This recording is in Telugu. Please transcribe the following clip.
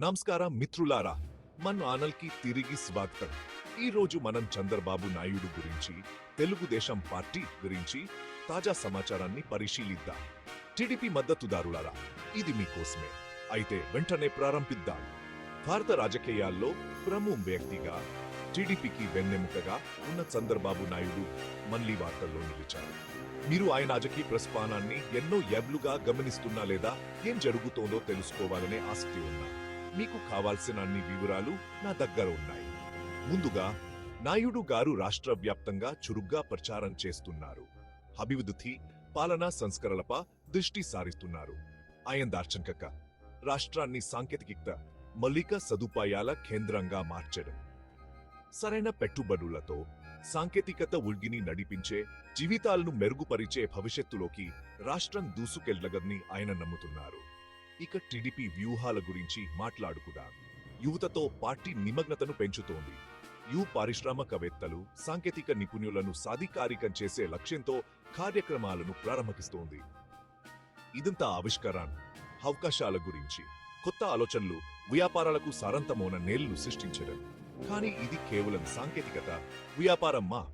నమస్కారం మిత్రులారా మన ఆనల్కి తిరిగి స్వాగతం. ఈ రోజు మనం చంద్రబాబు నాయుడు గురించి తెలుగుదేశం పార్టీ గురించి తాజా సమాచారాన్ని పరిశీలిద్దాం. టీడీపీ మద్దతుదారులారా ఇది మీకోసమే. అయితే వెంటనే ప్రారంభిద్దాం. భారత రాజకీయాల్లో ప్రముఖ వ్యక్తిగా టీడీపీకి వెన్నెముకగా ఉన్న చంద్రబాబు నాయుడు మళ్ళీ వార్తల్లో నిలిచారు. మీరు ఆయన రాజకీయ ప్రస్థానాన్ని ఎన్నో ఏళ్ళుగా గమనిస్తున్నా లేదా ఏం జరుగుతోందో తెలుసుకోవాలనే ఆసక్తి ఉన్నా. మీకు కావాల్సిన అన్ని వివరాలు నా దగ్గర ఉన్నాయి. ముందుగా నాయుడు గారు రాష్ట్ర వ్యాప్తంగా చురుగ్గా ప్రచారం చేస్తున్నారు. అభివృద్ధి పాలనా సంస్కరణలపై దృష్టి సారిస్తున్నారు. ఆయన దార్శనిక రాష్ట్రాన్ని సాంకేతికత మౌలిక సదుపాయాల కేంద్రంగా మార్చడం. సరైన పెట్టుబడులతో సాంకేతికత ఉల్గిని నడిపించే జీవితాలను మెరుగుపరిచే భవిష్యత్తులోకి రాష్ట్రం దూసుకెళ్ళగదని ఆయన నమ్ముతున్నారు. ఇక టీడీపీ వ్యూహాల గురించి మాట్లాడుకుదాం. యువతతో పార్టీ నిమగ్నతను పెంచుతోంది. యు పారిశ్రామికవేత్తలు సాంకేతిక నిపుణులను సాధికారికం చేసే లక్ష్యంతో కార్యక్రమాలను ప్రారంభిస్తోంది. ఇదంతా ఆవిష్కరణ అవకాశాల గురించి కొత్త ఆలోచనలు వ్యాపారాలకు సారంతమైన నేళ్ళు సృష్టించడం. కానీ ఇది కేవలం సాంకేతికత వ్యాపారం మా